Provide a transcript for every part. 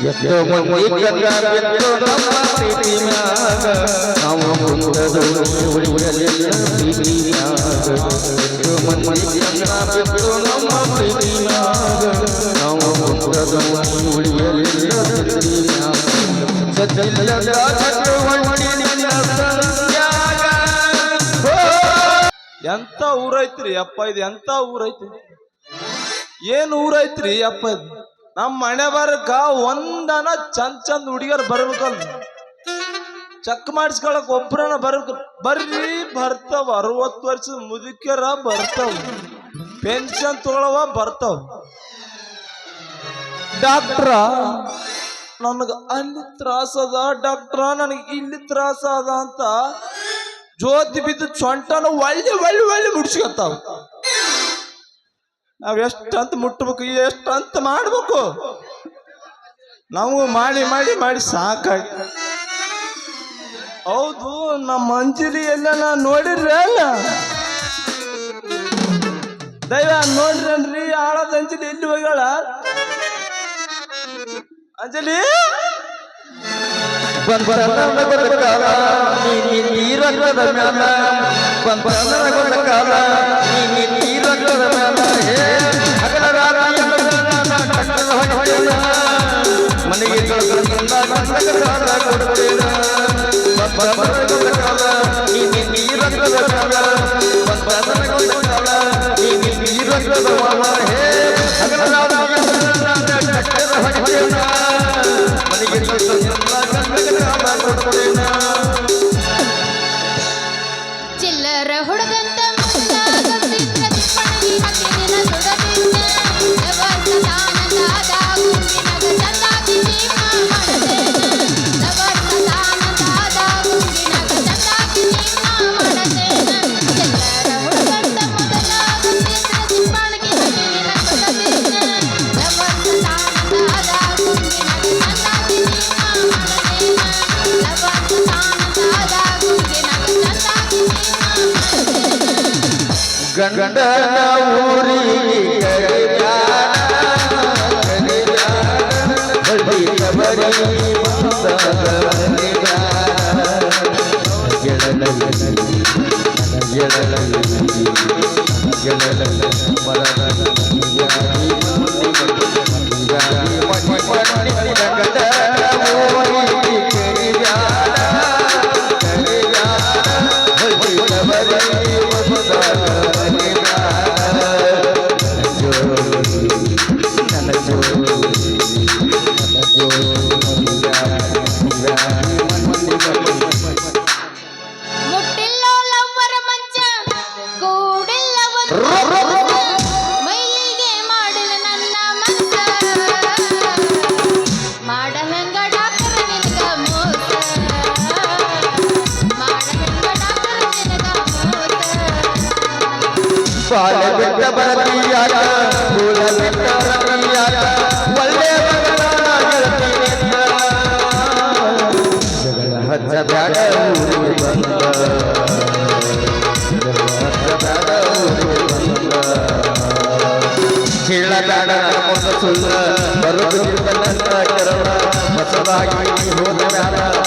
ಎಷ್ಟೋ ಮಂದಿ ಕಕ್ಕ ಬಿಟ್ಟು ನಮ್ಮ ಪ್ರೀತಿ ಮ್ಯಾಗ ನಾವು ಮುಂದದು ಉಳಿಯಲಿಲ್ಲ ಪ್ರೀತಿ ಮ್ಯಾಗ ಎಷ್ಟೋ ಮಂದಿ ಕಕ್ಕ ಬಿಟ್ಟು ನಮ್ಮ ಪ್ರೀತಿ ಮ್ಯಾಗ ನಾವು ಮುಂದದು ಉಳಿಯಲಿಲ್ಲ ಪ್ರೀತಿ ಮ್ಯಾಗ ಸಜ್ಜಿಲ್ಲದ ಚಕ್ರವರ್ತಿ ನಿನ್ನ ಸಂಗ್ಯಾಗ. ಹೋ! ಎಂತ ಊರೈತ್ರಿ ಅಪ್ಪ ಇದು ಎಂತ ಊರೈತಿ ಏನ್ ಊರೈತ್ರಿ ಅಪ್ಪ ಇದು ನಮ್ಮ ಮನೆ ಬರಕ ಒಂದನ ಚಂದ್ ಚಂದ್ ಹುಡುಗಿಯರು ಬರ್ಬೇಕಲ್. ಚೆಕ್ ಮಾಡಿಸ್ಕೊಳಕ್ ಒಬ್ರನ ಬರ್ಬೇಕು ಬರ್ರಿ ಬರ್ತಾವ. ಅರವತ್ತು ವರ್ಷದ ಮುದುಕ್ಯರ ಬರ್ತಾವ. ಪೆನ್ಷನ್ ತಗೊಳವ ಬರ್ತಾವ. ಡಾಕ್ಟ್ರ, ನನಗೆ ಅಲ್ಲಿ ತ್ರಾಸದ ಡಾಕ್ಟ್ರ, ನನಗೆ ಇಲ್ಲಿ ತ್ರಾಸ ಅದ ಅಂತ ಜ್ಯೋತಿ ಬಿದ್ದು ಸೊಂಟನ ಒಳ್ಳೆ ಒಳ್ಳೆ ಒಳ್ಳೆ ಮುಡ್ಸ್ಕೊತಾವ. ನಾವ್ ಎಷ್ಟಂತ ಎಷ್ಟು ಎಷ್ಟಂತ ಮಾಡಬೇಕು? ನಾವು ಮಾಡಿ ಮಾಡಿ ಮಾಡಿ ಸಾಕಾಯ್ತು. ಹೌದು, ನಮ್ಮ ಅಂಜಲಿ ಎಲ್ಲ ನಾ ನೋಡಿರ್ರಿ ಅಲ್ಲ ದೈವ, ನೋಡ್ರನ್ರಿ, ಆಳದ ಅಂಜಲಿ ಎಲ್ಲಿ ಹೋಗ್ಯಾಳ? ಅಂಜಲಿ? ಗೊತ್ತ ಕಾಲ, ನೀ ನೀರಗದ ಮ್ಯಾಲ. ಗೊತ್ತ ಕಾಲ, ನೀ ನೀರಗದ ಮ್ಯಾಲ. ಹೇ ಮನೆಗೆ ಕಳ್ಕೊಂಡ ಕಾಲ, ನೀ ನೀ ಗಂಡನ ಹೊಸದಾಗಿ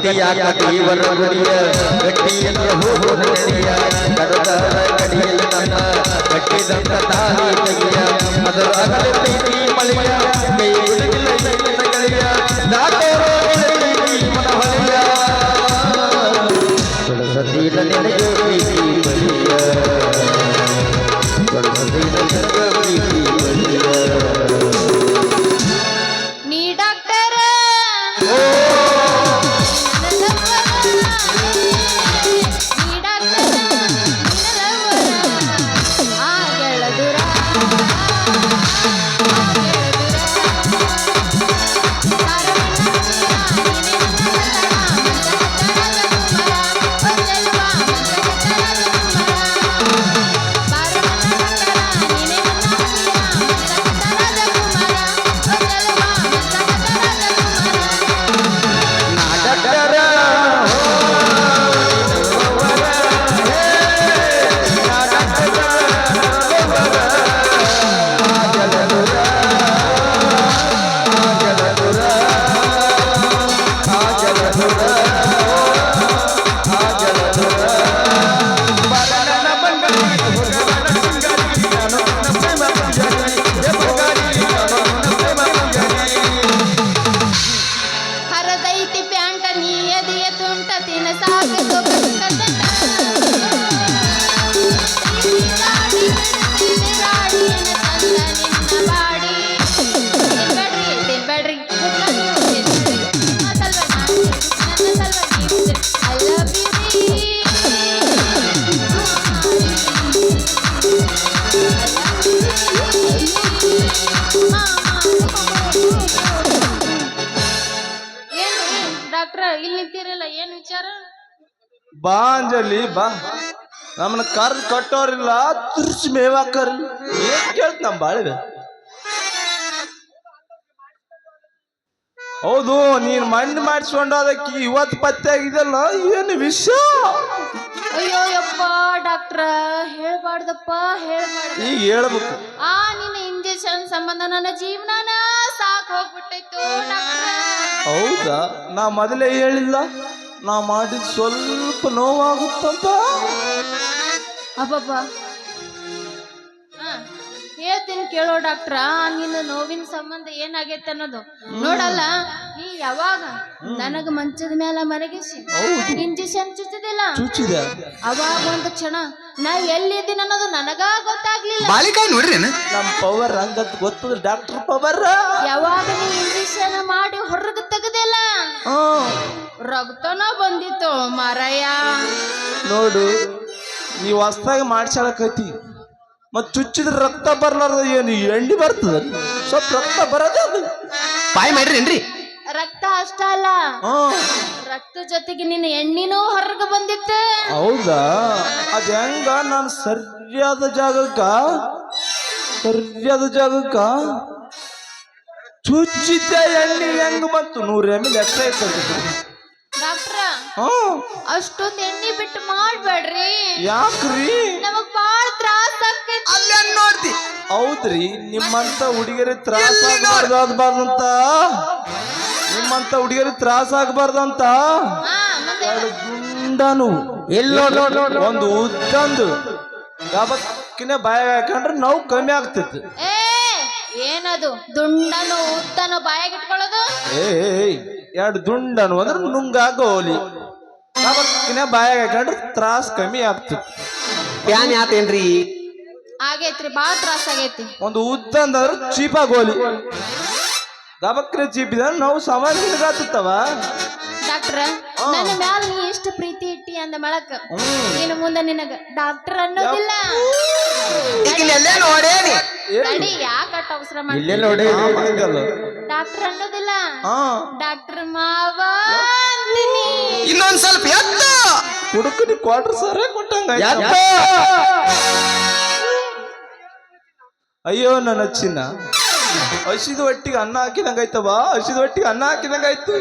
कटिया कटीवर रगड़िया कटियन हो हो रगड़िया करता है कटी नन्ना कटी दम कथा लगिया मदर अगल तीती मलिया कई गुड़गिल नगड़िया दातो रोगड़ी मन भलिया सती नन्ने जोगी मलिया ಬಾ ಅಂಜಲಿ ಬಾ. ನಮ್ಮನ್ನ ಕರ್ ಕಟ್ಟೋರಿಲ್ಲ ತುರ್ಚಿ ಮೇವಾಕರ್. ಏನ್ ಕೇಳ್ತ ನಮ್ ಬಾಳಿದೆ ಹೌದು ನೀನ್ ಮಣ್ಣು ಮಾಡಿಸ್ಕೊಂಡು ಅದಕ್ಕೆ ಇವತ್ತು ಪತ್ತೆ ಆಗಿದೆಲ್ಲ ಏನು ವಿಷ? ಅಯ್ಯೋ ಯಪ್ಪ ಡಾಕ್ಟ್ರ ಹೇಳ್ಬಾರ್ದಪ್ಪ ಹೇಳ್ಬಾರ್ದು. ಈಗ ಹೇಳ್ಬೇಕು. ಆ ನಿನ್ನ ಇಂಜೆಕ್ಷನ್ ಸಂಬಂಧ ನನ್ನ ಜೀವನಾನ ಸಾಕ್ ಹೋಗ್ಬಿಟ್ಟೈತು ಡಾಕ್ಟ್ರ. ಹೌದಾ? ನಾ ಮೊದಲೇ ಹೇಳಿಲ್ಲ. ನಾ ಮಾಡಿದ ಸ್ವಲ್ಪ ನೋವಾಗುತ್ತಂತ? ಅಬ್ಬಬ್ಬಾ. ಹೇಳ್ತೀನಿ ಕೇಳೋ ಡಾಕ್ಟ್ರ? ನಿನ್ನ ನೋವಿನ ಸಂಬಂಧ ಏನಾಗೈತೆ ಅನ್ನೋದು? ನೋಡಲ್ಲ ನೀ ಯಾವಾಗ? ನನಗ ಮಂಚದ ಮ್ಯಾಲ ಮರಗಿಸಿ. ಇಂಜೆಕ್ಷನ್ ಚುಚ್ಚದಿಲ್ಲ ಚುಚ್ಚಿದೆ. ಅವಾಗ ಒಂದು ಕ್ಷಣ ನಾ ಎಲ್ಲಿದ್ದೀನಿ ಅನ್ನೋದು ನನಗ ಗೊತ್ತಾಗ್ಲಿಲ್ಲ. ಬಾಳಿಕಾಯಿ ನೋಡ್ರಿ ನಮ್ ಪವರ್ ಹಂಗತ್ ಗೊತ್ತದ ಡಾಕ್ಟರ್ ಪವರ್. ಯಾವಾಗ ನೀ ಇಂಜೆಕ್ಷನ್ ಮಾಡಿ ಹೊರಗೆ ತೆಗದಿಲ್ಲ? ರಕ್ತನ ಬಂದಿತ್ತು ಮಾರಯ್ಯ ನೋಡು ನೀವು ಹೊಸ್ದಾಗಿ ಮಾಡ್ಸಳಕೈತಿ ಮತ್ ಚುಚ್ಚಿದ್ರೆ ರಕ್ತ ಬರ್ಲಾರ್ದ ಏನು ಎಣ್ಣೆ ಬರ್ತದ? ಸ್ವಲ್ಪ ರಕ್ತ ಬರೋದೇ ಅದು. ಬಾಯಿ ಮಾಡ್ರಿ ರಕ್ತ ಅಷ್ಟ ಅಲ್ಲ. ರಕ್ತ ಜೊತೆಗೆ ನಿನ್ನ ಎಣ್ಣಿನೂ ಹೊರಗೆ ಬಂದಿತ್ತು. ಹೌದಾ? ಅದ ಹೆಂಗ ನಾನು ಸರಿಯಾದ ಜಾಗಕ್ಕ ಸರಿಯಾದ ಜಾಗಕ್ಕ ಚುಚ್ಚಿದ್ದ ಎಣ್ಣೆ ಹೆಂಗ್ ಬಂತು ನೂರ ಎಂ ಎಲ್ ಎಕ್ಸ್ಟ್ರಾ ಇರ್ತದೆ ಡಾಕ್ಟ್ರ ಅಷ್ಟೊಂದು ಎಣ್ಣೆ ಬಿಟ್ಟು ಮಾಡ್ಬೇಡ್ರಿ. ಯಾಕ್ರಿ? ನಮಗ್ ಬಾಳ ತ್ರಾಸ ಅಲ್ಲೇ ನೋಡ್ತಿ? ಹೌದ್ರಿ ನಿಮ್ಮಂತ ಹುಡುಗಿಯರಿ ತ್ರಾಸ ಆಗ್ಬಾರ್ದು ಆಗ್ಬಾರ್ದಂತ? ನಿಮ್ಮಂತ ಹುಡುಗಿಯರಿ ತ್ರಾಸ ಆಗ್ಬಾರ್ದಂತ? ಗುಂಡನು. ಎಲ್ಲೋ ಒಂದು ಉದ್ದಂದು. ಗಬಕ್ಕಿನ ಬಾಯ ಹಾಕೊಂಡ್ರೆ ನೋವು ಕಮ್ಮಿ ಆಗ್ತಿತ್ತು ಏ ಏನದು? ದುಂಡನು ಉದ್ದನು ಬಾಯಿಗೆ ಇಟ್ಕೊಳ್ಳೋದು ಏಯ್ ಎರಡು ದುಂಡನು ಅಂದ್ರೆ ನುಂಗಾಗೋಲಿ ಗಬಕ್ಕಿನ ಬಾಯ ಹಾಕೊಂಡ್ರೆ ತ್ರಾಸ್ ಕಮ್ಮಿ ಆಗ್ತಿತ್ತು. ಪ್ಯಾನ್ ಯಾತೇನ್ರಿ? ಆಗೈತ್ರಿ ಬಾಳ ತ್ರಾಸ ಆಗೈತಿ ಒಂದು ಉದ್ದ ಅಂದ್ರೆ ಚೀಪ ಗೋಲಿ. ದಬಕ್ರೆ ಚೀಪಿದ ನಾವು ಸಾಮಾನ್ಯ ಆಗ್ತಿತ್ತವ ಡಾಕ್ಟ್ರ ನನ್ನ ಮ್ಯಾಲ ನೀ ಎಷ್ಟು ಪ್ರೀತಿ ಇಟ್ಟಿ ಅಂದ ಮಳಕ್. ಇನ್ನು ಮುಂದೆ ನಿನಗ ಡಾಕ್ಟರ್ ಅನ್ನೋದಿಲ್ಲ. ಎಲ್ಲೇ ನೋಡೇನಿ. ತಡಿ ಯಾಕಟ್ಟ ಅವಸರ ಇಲ್ಲೇ ಮಾಡಿ ನೋಡಿ ಡಾಕ್ಟರ್ ಅನ್ನೋದಿಲ್ಲ. ಹಾ. ಡಾಕ್ಟರ್ ಮಾವ ಅಂತೀನಿ ಇನ್ನೊಂದ್ ಸ್ವಲ್ಪ ಎತ್ತ. ಹುಡುಕನಿ ಕ್ವಾರ್ಟರ್ ಸರೇ ಕೊಟ್ಟಂಗ ಅಯ್ಯೋ ನನ್ನ ಚಿನ್ನ. ಹಸಿದ ಒಟ್ಟಿಗೆ ಅನ್ನ ಹಾಕಿದಂಗಾಯ್ತವ ಹಸಿದ ಒಟ್ಟಿಗೆ ಅನ್ನ ಹಾಕಿದಂಗಾಯ್ತು.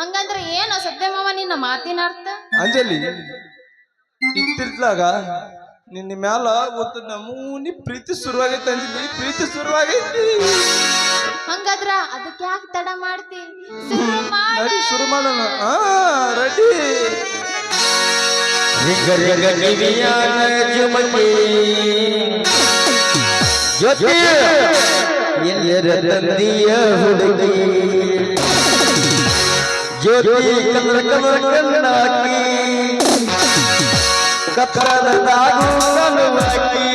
ಹಂಗಂದ್ರೆ ಏನು ಸತ್ಯ ಮಾವ ನಿನ್ನ ಮಾತಿನ ಅರ್ಥ? ಅಂಜಲಿ ಇತ್ತಿತ್ಲಾಗ ನಿನ್ನ ಮ್ಯಾಲ ಒಂದು ನಮೂನಿ ಪ್ರೀತಿ ಶುರುವಾಗೈತೆ ಅಂಜಲಿ ಪ್ರೀತಿ ಶುರುವಾಗೈತಿ ಹಂಗಾದ್ರ ಅದಕ್ಕೆ ಯಾಕೆ ತಡ ಮಾಡ್ತಿ ಶುರು ಮಾಡ ನಡಿ ಶುರು ಮಾಡೋಣ ಹಾ ರೆಡಿ ಹುಡುಗಿ ರಿಗ ಕನ್ನಡ ಕನ್ನಡ ಜ್ಯೋತಿ ತಂದೆಯ ಹುಡುಗಿ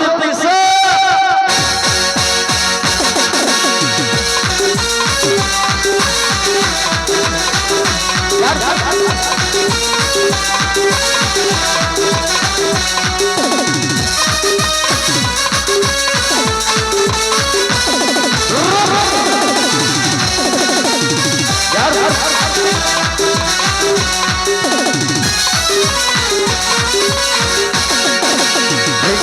ಜ್ಯೋತಿ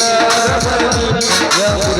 Yeah.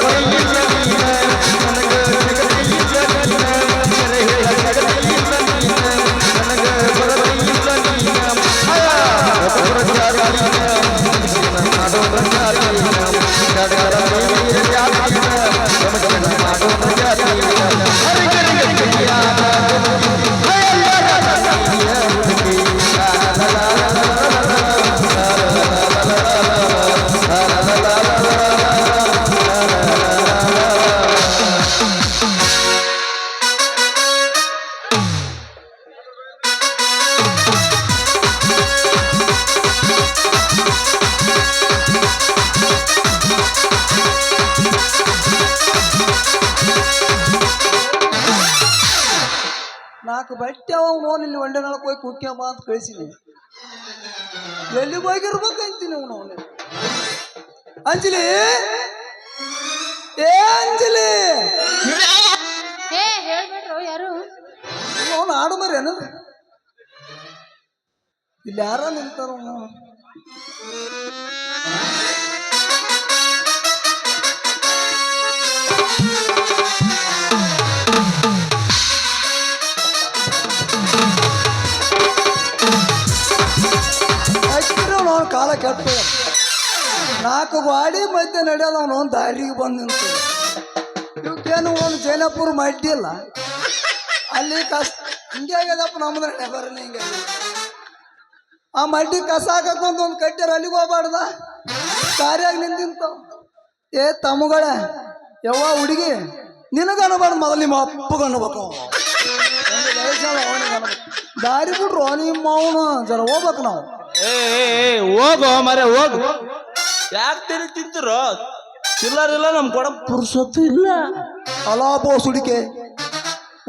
ಹೌದು ಕುಕ್ಕ್ಯಂಬ ಅಂತ ಕಳಿಸಿನಿ. ಎಲ್ಲಿಗೆ ಹೋಗಿರ್ಬೇಕು ಅಂತೀನಿ ಅವನು ಅವನು ಅಂಜಲಿ? ಏ ಅಂಜಲಿ? ಹೇ ಹೇಳ್ಬೇಡ್ರು ಯಾರು? ಅವನು ಆಡು ಮರಿ ಏನು ಇಲ್ಲಿ ಯಾರ ನಿಂತಾರ ಅವ್ನು? ಅವ್ನು ಅವ್ನ ಕಾಲ ಕೆಟ್ಟ ನಾಲ್ಕು ಗಾಡಿ ಮಧ್ಯೆ ನಡೆಯೋದು ಅವನು ಒಂದು ದಾರಿಗೆ ಬಂದು ನಿಂತು ಇವಕ್ಕೇನು ಒಂದು ಜೈನಪುರ ಮಡ್ಡಿಲ್ಲ ಅಲ್ಲಿ ಕಸ ಹಿಂಗೆ ಆಗ್ಯದಪ್ಪ ನಮ್ಮದ್ರ ಬರಲಿ ಹಿಂಗೆ ಆ ಮಡ್ಡಿ ಕಸ ಹಾಕಕ್ಕೊಂದು ಒಂದು ಕಟ್ಟಿರ ಅಲ್ಲಿಗೆ ಹೋಗ್ಬಾರ್ದ? ದಾರಿಯಾಗ ನಿಂತಿಂತ ಏ, ತಮ್ಮಗಳ, ಯವ್ವ ಹುಡುಗಿ, ನಿನಗ ಅನ್ಬಾರ್ದು ಮೊದಲು ನಿಮ್ಮ ಅಪ್ಪಗ ಅನ್ಬೇಕು. ದಾರಿ ಬಿಟ್ರು ನಿಮ್ಮ ಅವನು ಜರ ಹೋಗ್ಬೇಕು ನಾವು. ಏ ಹೋಗು ಮರೆ ಹೋಗು. ಯಾಕೆ ತಿರಿ ತಿಂತಿರೋ? ಚಿಲ್ಲರಿಲ್ಲ ನಮ್ ಕೊಡ ಪುರ್ಸೊತ್ತು ಇಲ್ಲ. ಅಲಾಬೋ ಸುಡಿಕೆ.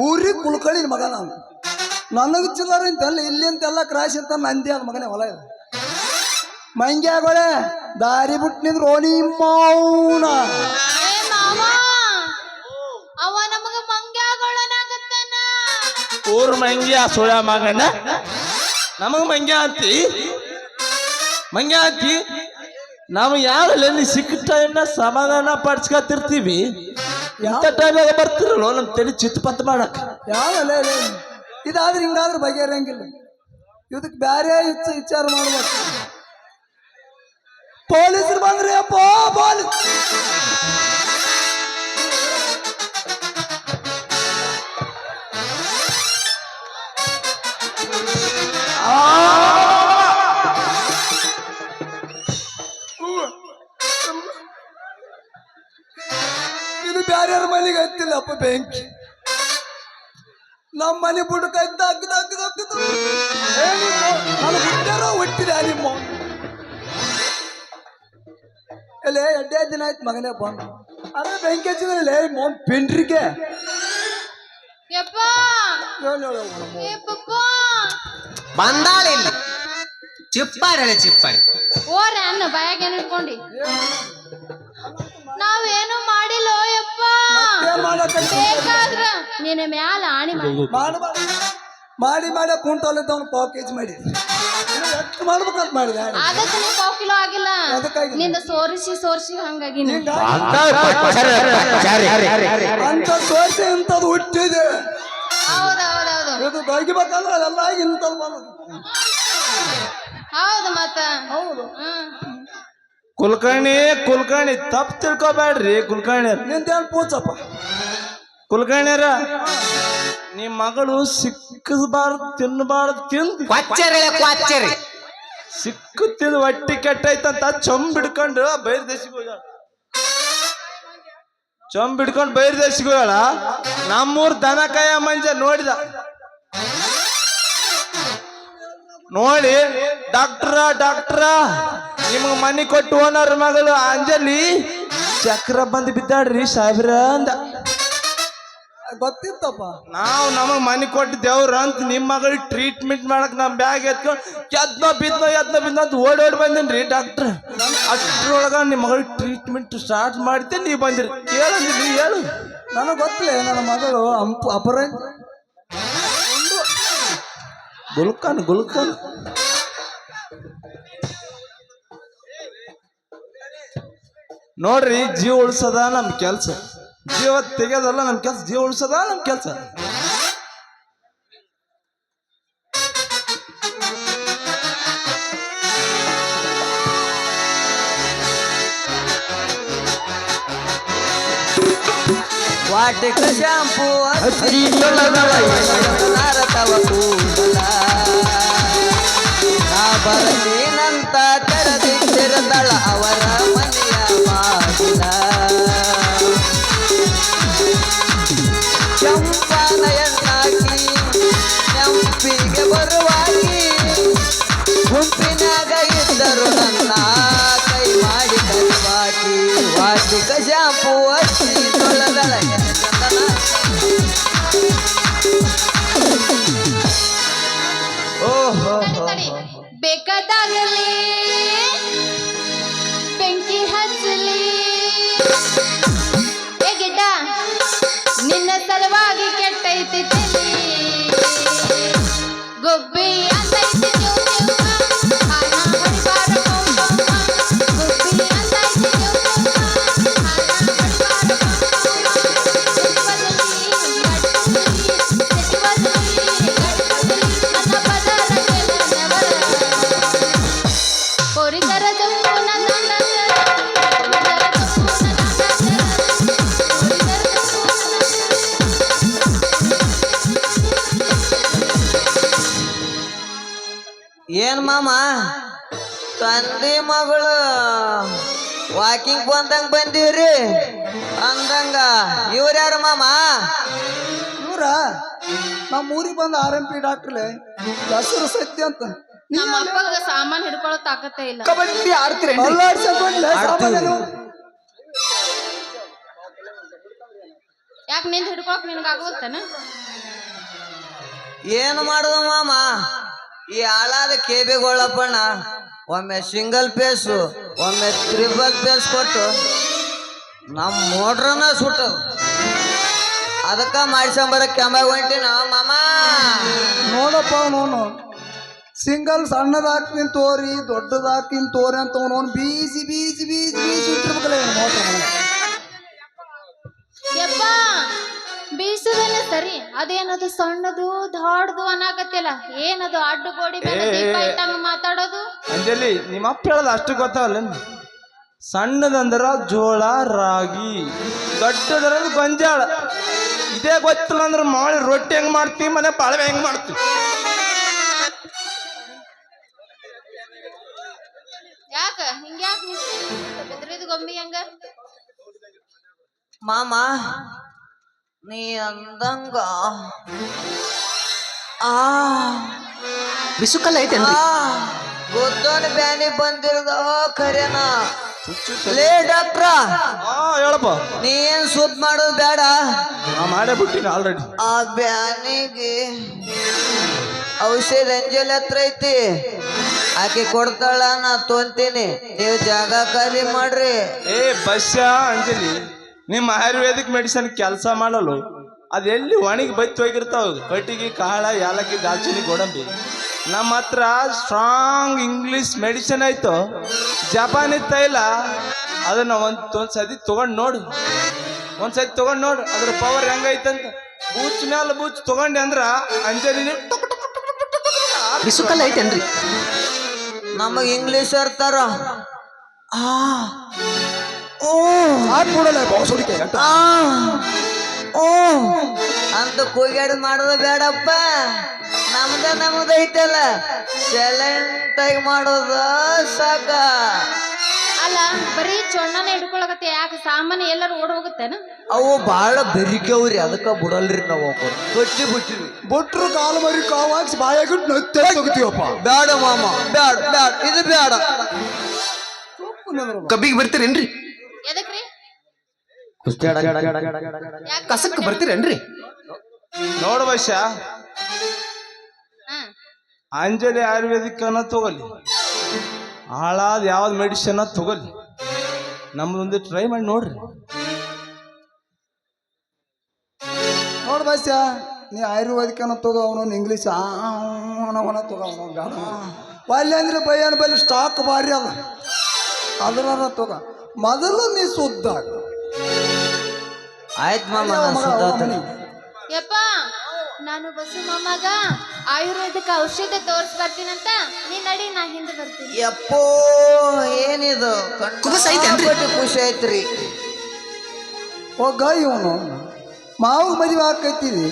ಊರಿಗೆ ಕುಳ್ಕಳಿ ಮಗ ನಾನು. ನನಗೆ ಚಿಲ್ಲರ ಅಂತಲ್ಲ ಇಲ್ಲಿ ಅಂತೆಲ್ಲ ಕ್ರಾಶ್ ಅಂತ ನಂದಿ ಅದ ಮಗನೇ ಹೊಲ ಇದೆ. ಮಂಗ್ಯಾಗೊಳೆ ದಾರಿ ಬಿಟ್ಟು ನಿಂದ್ರು ಓಣಿ ಮೌನ ಏ ಮಾವ ಅವ ನಮಗ ಮಂಗ್ಯಾಗೊಳನಾಗತ್ತಾನ ಊರ್ ಮಂಗ್ಯ ಸುಳ ಮಗನ? ನಮಗ್ ಮಂಗ್ಯ ಅಂತಿ? ಮಂಗ್ಯ ನಾವು ಯಾವಲ್ಲಿ ಸಿಕ್ಕ ಟೈಮ್ನ ಸಮಾಧಾನ ಪಡ್ಸ್ಕೊತಿರ್ತೀವಿ. ಇಂಥ ಟೈಮ್ನಾಗ ಬರ್ತಿರಲ್ಲ ನಮ್ಮ ತಲೆ ಚಿತ್ತಪತ್ತ ಮಾಡಕ್. ಯಾವಲ್ಲ ಇದಾದ್ರೆ ಹಿಂಗಾದ್ರೆ ಬಗೆಹರಿಯಂಗಿಲ್ಲ. ಇದಕ್ಕೆ ಬೇರೆ ವಿಚಾರ ಮಾಡ್ಬೇಕು. ಆಯ್ತು ಮಗನೇ ಬಂದು ಅದೇ ಬೆಂಕಿ ಹಚ್ಚಿದ್ರೆ ಮೋನ್ ಪಿಂಡ್ರಿಗೆ. ಯಪ್ಪ! ಹೇಳು, ಹೇಳು, ಬಂದಾಳಿಲ್ಲ ಚಿಪ್ಪಾಡಿ ಓರೆ ಅನ್ನ ಬಾಯಾಗ ಏನ್ ಇಟ್ಕೊಂಡಿ ನಾವೇನು ಮಾಡಿಲ್ಲ ಯಪ್ಪ? ಬೇಕಾದ್ರ ನಿನ್ನ ಮ್ಯಾಲ ಆಣಿ ಮಾಡಿ. ಮಾಡಿ ಮಾಡಿ. ಮಾಡಿ ಕುಂಟೋಲಿದ್ದವನು ಪಾಕೇಜ್ ಮಾಡಿ ಎಷ್ಟು ಮಾಡ್ಬೇಕಂತ ಮಾಡಿದೆ. ಅದಕ್ಕೆ ನೀ ಪಾವ್ ಕಿಲೋ ಆಗಿಲ್ಲ. ಅದಕ್ಕಾಗಿ. ನಿಂದ ಸೋರಿಸಿ ಸೋರಿಸಿ ಹಂಗಾಗಿ ಅಂತ ಇಂಥದ್ದು ಹುಟ್ಟಿದೆ. ಹೌದ್ ಹೌದ್ ಹೌದು ಇದು ಬೈಗಿಬೇಕಂದ್ರೆ ಅದೆಲ್ಲ ಆಗಿ ಇಂಥದ್ದು ಬಂದದು ಹೌದು ಮತ್ತ ಹೌದು. ಹ್ಮ್. ಕುಲ್ಕರ್ಣಿ ಕುಲ್ಕರ್ಣಿ ತಪ್ಪು ತಿಳ್ಕೊಬೇಡ್ರಿ ಕುಲ್ಕರ್ಣಿ ನಿಂತೇನು ಪೂಜಪ್ಪ ಕುಲ್ಕರ್ಣಿಯರ ನಿಮ್ ಮಗಳು ಸಿಕ್ಕಬಾರ್ದು ತಿನ್ನಬಾರ್ದು ತಿಂದು ಸಿಕ್ಕ ಕ್ವಾಚ್ಚರೆ. ಸಿಕ್ಕು ತಿಂದು ಹೊಟ್ಟಿ ಕೆಟ್ಟೈತಂತ ಚೊಂಬ್ ಹಿಡ್ಕೊಂಡು ಬೈರ್ ದೇಶಕ್ಕೆ ಹೋಗ್ಯಾಳ. ಚೊಂಬ್ ಹಿಡ್ಕೊಂಡು ಬೈರ್ ದೇಶಕ್ಕೆ ಹೋಗ್ಯಾಳ. ನಮ್ಮೂರ್ ದನ ಕಾಯ ಮಂಜ ನೋಡಿದ. ನೋಡಿ ಡಾಕ್ಟ್ರ ಡಾಕ್ಟ್ರ ನಿಮ್ಗೆ ಮನಿ ಕೊಟ್ಟು ಓನರ್ ಮಗಳು ಅಂಜಲಿ ಚಕ್ರ ಬಂದು ಬಿದ್ದಾಡ್ರಿ ಸಾವಿರ ಅಂದ. ಗೊತ್ತಿತ್ತಪ್ಪ. ನಾವು ನಮಗ್ ಮನೆ ಕೊಟ್ಟು ದೇವ್ರ ಅಂತ ನಿಮ್ಮ ಮಗಳ ಟ್ರೀಟ್ಮೆಂಟ್ ಮಾಡಕ್ ನಮ್ ಬ್ಯಾಗ್ ಎತ್ಕೊಂಡು ಎದ್ನ ಬಿದ್ನ ಎದ್ನ ಬಿದ್ನ ಅಂತ ಓಡಿ ಓಡಿ ಬಂದೇನ್ರಿ ಡಾಕ್ಟ್ರ್ ಅಷ್ಟ್ರೊಳಗ ನಿಮ್ಮ ಮಗಳ ಟ್ರೀಟ್ಮೆಂಟ್ ಸ್ಟಾರ್ಟ್ ಮಾಡ್ತೇನೆ ನೀ ಬಂದಿರಿ. ಕೇಳಂದಿರಿ ಹೇಳು. ನನಗೆ ಗೊತ್ತಿಲ್ಲ ನನ್ನ ಮಗಳು ಅಂಪ ಅಪರ ಗುಲ್ಕನ್ ಗುಲ್ಕನ್. ನೋಡ್ರಿ ಜೀವ ಉಳ್ಸದ ನಮ್ ಕೆಲ್ಸ. ಜೀವ ತೆಗೆಯೋದಲ್ಲ ನಮ್ ಕೆಲ್ಸ ಜೀವ ಉಳ್ಸದ ನಮ್ ಕೆಲ್ಸ ವಾಟಿಕ ಶಾಂಪೂ ತವ ಏನ್ ಮಾಮ. ತಂದೆ ಮಗಳು. ವಾಕಿಂಗ್ ಬಂದಂಗ ಬಂದಿವ್ರಿ. ಅಂದಂಗ. ಇವ್ರ್ಯಾರು ಮಾಮ? ಇವ್ರ? ನಮ್ಮ ಊರಿಗೆ ಬಂದ ಆರ್ ಎಂ ಪಿ ಡಾಕ್ಟ್ರಲೆ. ಹೆಸರು ಸತ್ಯ ಅಂತ. ನಮ್ಮ ಅಪ್ಪಗ ಸಾಮಾನ್ ಹಿಡ್ಕೊಳ್ಳೋ ತಾಕತ್ತೇ ಇಲ್ಲ. ಕಬಡ್ಡಿ ಆಡ್ತೀರಿ ಯಾಕೆ ನಿಂದ ಹಿಡ್ಕೊಳಕ್ ನಿನಗ ಆಗೋಲ್ತನ? ಏನು ಮಾಡೋದು ಮಾಮ? ಈ ಆಳಾದ ಕೇಬೆಗೊಳ್ಳಪ್ಪಣ್ಣ ಒಮ್ಮೆ ಸಿಂಗಲ್ ಪೇಸು ಒಮ್ಮೆ ತ್ರಿಬಲ್ ಪೇಸ್ ಕೊಟ್ಟು ನಮ್ಮ ಮೋಟ್ರನ ಸುಟ್ಟು. ಅದಕ್ಕ ಮಾಡಿಸ್ಕೊಂಬರ ಕೆಂಬ ಹೊಂಟಿನ ಮಾಮ. ನೋಡಪ್ಪ ಅವನು ಸಿಂಗಲ್ ಸಣ್ಣದಾಕ್ತೀನಿ ತೋರಿ ದೊಡ್ಡದಾಕ್ತೀನಿ ತೋರಿ ಅಂತ ಅವನು ಬೀಸಿ ಬೀಸಿ ಬೀಸಿ ಬೀಸಿ ಇಟ್ಟಿರ್ಬೇಕಲ್ಲ ಮೋಟ್ರ್ ಬೀಸುದನ್ನ ಸರಿ. ಅದೇನದು ಸಣ್ಣದು ದೊಡ್ಡದು ಅನ್ನಾಕತ್ತಿಲ್ಲ ಏನದು ಅಡ್ಡು ಗೋಡಿ ಮೇಲೆ ದೀಪ. ಇಟ್ಟಂಗ ಮಾತಾಡೋದು? ಅಂಜಲಿ ನಿಮ್ಮ ಅಪ್ಪ ಹೇಳೋದು ಅಷ್ಟು ಗೊತ್ತಾಗಲ್ಲ ಸಣ್ಣದಂದ್ರ ಜೋಳ ರಾಗಿ ದೊಡ್ಡದ್ರ ಗೊಂಜಾಳ. ಇದೇ ಗೊತ್ತಿಲ್ಲ ಅಂದ್ರೆ ಮಾಡಿ ರೊಟ್ಟಿ ಹೆಂಗ್ ಮಾಡ್ತೀವಿ ಮನೆ ಪಾಳವೆ ಹೆಂಗ್ ಮಾಡ್ತೀವಿ? ಯಾಕ? ಹಿಂಗ್ಯಾಕ ಬೆದ್ರಿದ ಗೊಂಬಿ ಹಂಗ? ಮಾಮ ನೀ ಅಂದಂಗ ಆ. ಬಿಸುಕಲ್ಲ ಐತೇನ್ರಿ ಗುದ್ದೋನ್ ಬ್ಯಾನಿ ಬಂದಿರದ ಖರೇನ ಲೇ ಡಾಕ್ಟ್ರ. ಹಾ ಹೇಳಪ್ಪ. ನೀ ಏನ್ ಸುದ್ ಮಾಡೋದು ಬೇಡ ನಾ ಮಾಡೇ ಬಿಟ್ಟಿನಿ ಆಲ್ರೆಡಿ ಆ ಬ್ಯಾನಿಗೆ ಔಷಧ ಅಂಜಲಿ ಹತ್ರ ಐತಿ. ಆಕೆ ಕೊಡ್ತಾಳ ನಾ ತೊಂತೀನಿ. ನೀವು ಜಾಗ ಖಾಲಿ ಮಾಡ್ರಿ. ಏ ಬಸ್ಸಾ ಅಂಜಲಿ? ನಿಮ್ಮ ಆಯುರ್ವೇದಿಕ್ ಮೆಡಿಸಿನ್ ಕೆಲಸ ಮಾಡಲು ಅದೆಲ್ಲಿ ಒಣಗಿ ಬತ್ತಿ ಹೋಗಿರ್ತಾವ ಕಟ್ಟಿಗೆ ಕಾಳ ಯಾಲಕ್ಕಿ ದಾಲ್ಚಿನಿ ಗೋಡಂಬಿ. ನಮ್ಮ ಹತ್ರ ಸ್ಟ್ರಾಂಗ್ ಇಂಗ್ಲಿಷ್ ಮೆಡಿಸಿನ್ ಆಯ್ತು. ಜಪಾನಿ ತೈಲ ಅದನ್ನ ಒಂದ್ ಒಂದ್ ಸತಿ ತಗೊಂಡ್ ನೋಡು. ಒಂದ್ಸತಿ ತಗೊಂಡ್ ನೋಡು ಅದ್ರ ಪವರ್ ಹೆಂಗೈತಂತ ಬೂಚ್ ಮ್ಯಾಲ ಬೂಚ್ ತಗೊಂಡೆ ಅಂದ್ರ ಅಂಜಲಿ ಟುಕ್ ಟುಕ್ ಟುಕ್ ಟುಕ್ ಟುಕ್ ಟುಕ್ ಟುಕ್ ಬಿಸುಕಲ್ಲ ಐತೇನ್ರಿ ನಮಗ್ ಇಂಗ್ಲಿಷ್ ಇರ್ತಾರ ಆ. ಓ. ಸಾಕ್ ಬಿಡಲ್ಲ ಬಾಸ್ ಹುಡುಕಿ ಆ. ಓ. ಅಂತ ಕೂಗಾಡಿ ಮಾಡೋದು ಬೇಡಪ್ಪ. ನಮ್ದ ನಮ್ದ ಐತಲ್ಲ. ಸೈಲೆಂಟ್ ಆಗಿ ಮಾಡೋದ ಸಾಕ. ಅಲ್ಲ ಬರೀ ಚೊಣ್ಣನ ಹಿಡ್ಕೊಳಕತ್ತೆ ಯಾಕೆ ಸಾಮಾನ್ಯ ಎಲ್ಲರೂ ಓಡ್ ಹೋಗುತ್ತೇನ? ಅವು ಬಹಳ ಬೆರಿಕೆವ್ರಿ ಅದಕ್ಕ ಬಿಡಲ್ರಿ ನಾವು ಅವ್ರು. ಕಟ್ಟಿ ಬಿಟ್ಟಿವಿ ಬಿಟ್ರು ಕಾಲು ಮರಿ ಕಾವಾಕ್ಸಿ ಬಾಯಾಗಿಟ್ಟು ನತ್ತೆ ಹೋಗ್ತೀವಪ್ಪ ಬ್ಯಾಡ ಮಾಮ ಬ್ಯಾಡ ಬ್ಯಾಡ ಇದು ಬೇಡ ಕಬ್ಬಿಗೆ ಬರ್ತೀರೇನ್ರಿ? ಎದಕ್ರಿ? ಕಸಕ್ ಬರ್ತೀರೇನ್ರಿ? ನೋಡ ವೈಶ್ಯ. ಹಾ. ಅಂಜಲಿ ಆಯುರ್ವೇದಿಕ್ ಅನ್ನ ತಗೊಳ್ಳಿ. ಹಾಳಾದ ಯಾವ್ದು ಮೆಡಿಸಿನ್ ತಗೊಳ್ಳಿ. ನಮ್ದೊಂದು ಟ್ರೈ ಮಾಡಿ ನೋಡ್ರಿ. ನೋಡ ಬಾಸ್ಯ ನೀ ಅನ್ನ ತಗೋ ಅವನು ಇಂಗ್ಲೀಷ್ ತಗೋ ಅವನು ಒಲ್ಲೆ ಅಂದ್ರೆ ಬಯ್ಯನ ಬಲ್ಲಿ ಸ್ಟಾಕ್ ಭಾರಿ ಅದ. ಅದ್ರ ತಗೋ. ಮೊದಲು ನೀ ಸುದ್ದ ಆಯ್ತು ಮಾಮ ನಾ ಸುದ್ದಾತನಿ. ಯಪ್ಪ ನಾನು ಬಸ್ಸು ಮಾಮಾಗ ಆಯುರ್ವೇದಿಕ್ ಔಷಧ ತೋರ್ಸ್ ಬರ್ತೀನಂತ ನೀನ್ ನಡಿ ನಾ ಹಿಂದೆ ಬರ್ತೀನಿ. ಯಪ್ಪೋ ಏನಿದು? ಕುಬಸ್ ಐತೇನ್ರಿ? ಕಂಡಾಪಟ್ಟಿ ಖುಷಿ ಐತ್ರಿ. ಹೋಗ ಇವನು. ಮಾವು ಮದುವೆ ಹಾಕೈತಿದಿ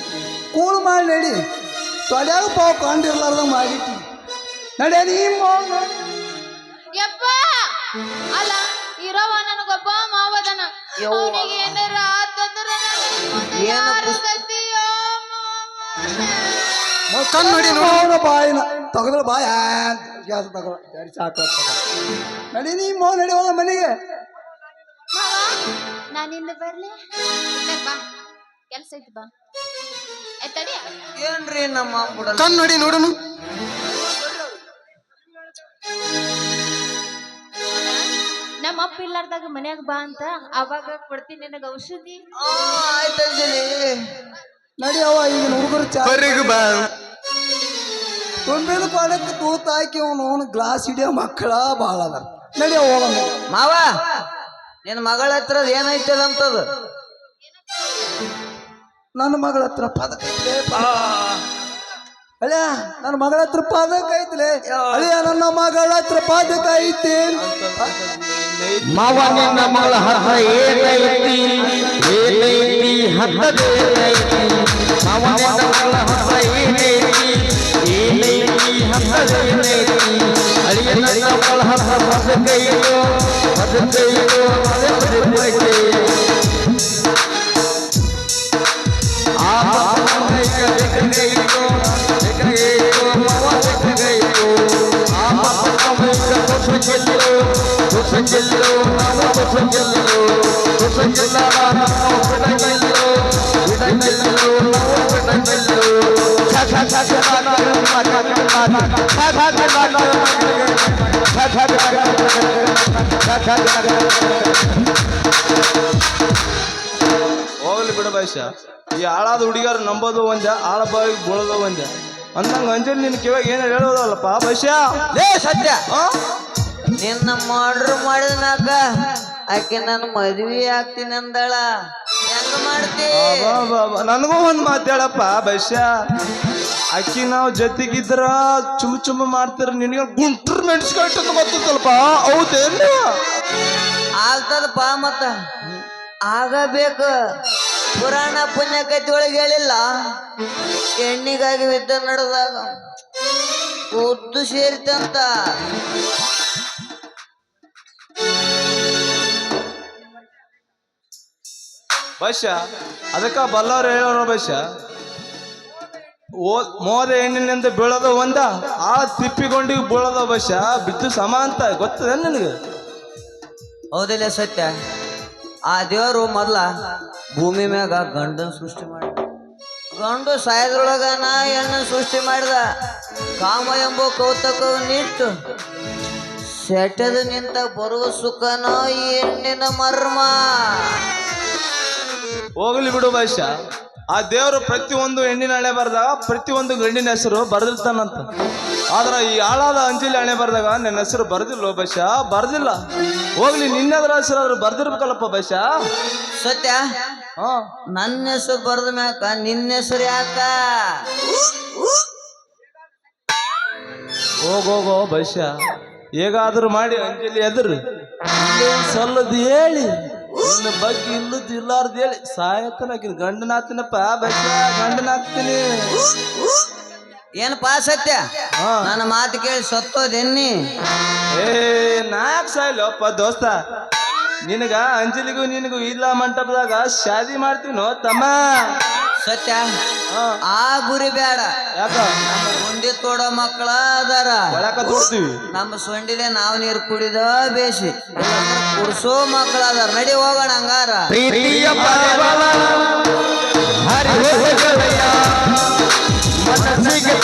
ಕೂಳು ಮಾಡಿ ನಡಿ. ತೊಡ್ಯಾಗ ಪಾವು ಕಂಡಿರ್ಲಾರ್ದಂಗ ಮಾಡಿಟ್ಟಿ. ನಡೆ ನೀ ಮಾವು ಯಪ್ಪ ಅಲ್ಲ ಇರೋವ ನನಗೊಬ್ಬ ಮಾವದನ. ಅವನಿಗೆ ಏನಾರ ಆತಂದ್ರ ಏನು ಮಾವ? ನೋಡಿ. ನೋಡಿ ಬಾಯಿನ ತಗದ್ರ ಬಾಯ. ಗ್ಯಾಸ್ ತಗೋ. ಸಾಕು ನಡಿ ನೀ ಮೋ ನಡಿ ಹೋದ ಮನೆಗೆ. ಮಾವ ನಾನಿಂದ ಬರ್ಲಿ? ಬಾ. ಕೆಲಸ ಐತಿ ಬಾ. ಏನ್ರಿ ನಮ್ಮ ಕಣ್ಣು ಕಣ್ ನೋಡಿ ನೋಡೋಣ ನಮ್ಮ ಅಪ್ಪ ಇಲ್ಲಾರ್ದಾಗ ಮನ್ಯಾಗ ಬಾ ಅಂತ ಅವಾಗ ಕೊಡ್ತೀನಿ ನಿನಗ ಔಷಧಿ. ಆಯ್ತ್ ಅಂಜಲಿ. ನಡಿ ಅವ ಈಗಿನ ಹುಡುಗರು ಚಾ ಬಾ. ತುಂಬಿದ ಪಾಡಕ್ಕೆ ತೂತ ಹಾಕಿ ಅವನು ಅವನು ಗ್ಲಾಸ್ ಹಿಡಿಯೋ ಮಕ್ಕಳ ಭಾಳ ಅದ ನಡಿ ಹೋಗಮ್ಮ ಮಾವ ನಿನ್ನ ಮಗಳ ಹತ್ರ ಏನೈತದಂತದ ನನ್ನ ಮಗಳ ಹತ್ರ ಪದಕ ಐತ್ಲೆ. ಅಳಿಯ ನನ್ನ ಮಗಳ ಹತ್ರ ಪದಕ ಐತ್ಲೆ. ಅಳಿಯ ನನ್ನ ಮಗಳ ಹತ್ರ ಪದಕ ಐತಿ. ಮಾವ ನಿನ್ನ ಮಗಳ ಹಠ ಏನೈತಿ ಏನೈತಿ ಹತ್ತದೇನೈತಿ ಮಾವ ನಿನ್ನ ಮಗಳ ಹಠ ಏನೈತಿ ಏನೈತಿ ಹತ್ತದೇನೈತಿ ಅಳಿಯ ನನ್ನ ಮಗಳ ಹಠ ಬದಕೈತೋ ಬದಕೈತೋ ನಾವು ನಾವು ಛ ಛ ಹೋಗ್ಲಿ ಬಿಡ ಭಾಷ. ಈ ಆಳಾದ ಹುಡುಗಿಯರು ನಂಬೋದು ಒಂದ ಆಳ ಬಾಯಿ ಬೀಳೋದು ಒಂದ ಅಂದಂಗ ಅಂಜಲಿ ನಿನ್ ಕಿವಾಗ ಏನ ಹೇಳೋದಲ್ಲಪ್ಪ ಬೈಶ ಲೇ ಸತ್ಯ? ನಿನ್ನ ಮಾಡ್ರು ಮಾಡಿದ ಮ್ಯಾಕ ಆಕೆ ನಾನು ಮದ್ವಿ ಆಗ್ತೀನಿ ಅಂದಳ ಹೆಂಗ ಮಾಡ್ತಿ. ನನಗೂ ಒಂದ್ ಮಾತಾಡಪ್ಪ ಬಶ್ಯ ಅಕ್ಕಿ ನಾವು ಜೊತೆಗಿದ್ರ ಚುಮ್ ಚುಮ್ ಮಾಡ್ತಾರ ನಿನಗೆ ಗುಂಟ್ರ ಮೆಣಸ್ಕಾಯ್ತು ಅಂತ ಗೊತ್ತಲ್ಪ ಹೌದೇನು ಆಗ್ತದಪ್ಪ ಮತ್ತ ಆಗಬೇಕು. ಪುರಾಣ ಪುಣ್ಯ ಕಥೆ ಒಳಗೆ ಹೇಳಿಲ್ಲ. ಹೆಣ್ಣಿಗಾಗಿ ಯುದ್ಧ ನಡೆದಾಗ ಉದ್ದು ಸೇರಿತಂತ. ಬೈಶ, ಅದಕ್ಕ ಬಲ್ಲವ್ರು ಹೇಳೋರು ಬಶ, ಓ, ಮೋದ ಹೆಣ್ಣಿನಿಂದ ಬೀಳೋದು ಒಂದ, ಆ ತಿಪ್ಪಿಗೊಂಡಿಗೆ ಬೀಳೋದು ಬೈಶ, ಬಿದ್ದು ಸಮ ಅಂತ ಗೊತ್ತದ ನಿನಗೆ? ಹೌದಿಲ್ಲ ಸತ್ಯ. ಆ ದೇವರು ಮೊದಲ ಭೂಮಿ ಮ್ಯಾಗ ಗಂಡನ್ ಸೃಷ್ಟಿ ಮಾಡಿದ. ಗಂಡು ನಾ ಹೆಣ್ಣು ಸೃಷ್ಟಿ ಮಾಡಿದ. ಕಾಮ ಎಂಬ ಕೌತಕವನ್ನಿಟ್ಟು ಸೆಟದ ನಿಂತ ಬರುವ ಸುಖನೋ ಹೆಣ್ಣಿನ ಮರ್ಮ. ಹೋಗ್ಲಿ ಬಿಡು ಭಾಷ ಆ ದೇವರು ಪ್ರತಿಯೊಂದು ಹೆಣ್ಣಿನ ಹಣೆ ಬರ್ದಾಗ ಪ್ರತಿಯೊಂದು ಗಂಡಿನ ಹೆಸರು ಬರೆದಿರ್ತಾನಂತ. ಆದ್ರೆ ಈ ಆಳಾದ ಅಂಜಲಿ ಹಣೆ ಬರ್ದಾಗ ನನ್ನ ಹೆಸರು ಬರ್ದಿಲ್ಲ ಭಾಷ ಬರ್ದಿಲ್ಲ. ಹೋಗ್ಲಿ ನಿನ್ನೆದ್ರ ಹೆಸರು ಆದ್ರೂ ಬರ್ದಿರ್ಬೇಕಲ್ಲಪ್ಪ ಭಾಷ ಸತ್ಯ? ಹಾ. ನನ್ನ ಹೆಸರು ಬರೆದ ಮ್ಯಾಕ ನಿನ್ನ ಹೆಸರು ಯಾಕ? ಹೋಗೋಗೋ ಭಾಷ ಹೇಗಾದ್ರೂ ಮಾಡಿ ಅಂಜಲಿ ಎದುರು. ಸಲ್ಲದು ಹೇಳಿ. ನಿನ್ನ ಬಗ್ಗೆ ಇಲ್ಲದ್ದು ಇಲ್ಲಾರ್ದು ಹೇಳಿ. ಸಾಯತನ ಗಂಡನಾಗ್ತೀನಪ್ಪ ಬೈಶ ಗಂಡನಾಗ್ತೀನಿ ಏನಪ್ಪಾ ಸತ್ಯ? ಹಾ. ನನ್ನ ಮಾತು ಕೇಳಿ ಸತ್ತೋದೆನ್ನಿ? ಏ ನಾಕ್ ಸಾಯ್ಲಪ್ಪ ದೋಸ್ತ. ನಿನಗ ಅಂಜಲಿಗೂ ನಿನಗೂ ಇಲ್ಲ ಮಂಟಪದಾಗ ಶಾದಿ ಮಾಡ್ತೀನೋ ತಮ್ಮ. ಸತ್ಯ? ಆ ಗುರಿ ಬೇಡ. ನಮ್ಮ ಗುಂಡಿ ತೋಡೋ ಮಕ್ಕಳ ಅದಾರ ನಮ್ಮ ಸೊಂಡಿಲೆ ನಾವ್ ನೀರು ಕುಡಿದ ಬೇಸಿ ಕುಡ್ಸೋ ಮಕ್ಕಳ ಅದಾರ ನಡಿ ಹೋಗೋಣ ಹಂಗಾರ. ಪ್ರೀತಿಯ ಪಾರಿವಾಳ ಹರಿ ಹೋಗಲಯ್ಯ ಮನಸ್ಸಿಗೆ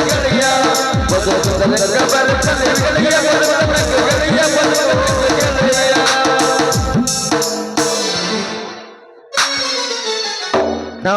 ತಳಮಳ ಮಾಡಿ ಹೋಗಲಯ್ಯ ಪ್ರೀತಿಯ ಪಾರಿವಾಳ ಹರಿ ಹೋಗಲಯ್ಯ ಮನಸ್ಸಿಗೆ ತಳಮಳ ಮಾಡಿ ಹೋಗಲಯ್ಯ ಮರಿಯಲ್ಲ ರಂಗ ಮರಿಯಲ್ಲ ಗೆಳೆಯ ಮರಿಯಲ್ಲ ರಂಗ ಮರಿಯಲ್ಲ ಗೆಳೆಯ ಮರಿಯಲ್ಲ ಗೆಳೆಯ ಮರಿಯಲ್ಲ ಗೆಳೆಯ ಬದುಕದ ರಂಗ ಬರುತ್ತದೆ ಗೆಳೆಯ ಬರುತ್ತದೆ ಗೆಳೆಯ ಬರುತ್ತದೆ ಗೆಳೆಯ ನಾ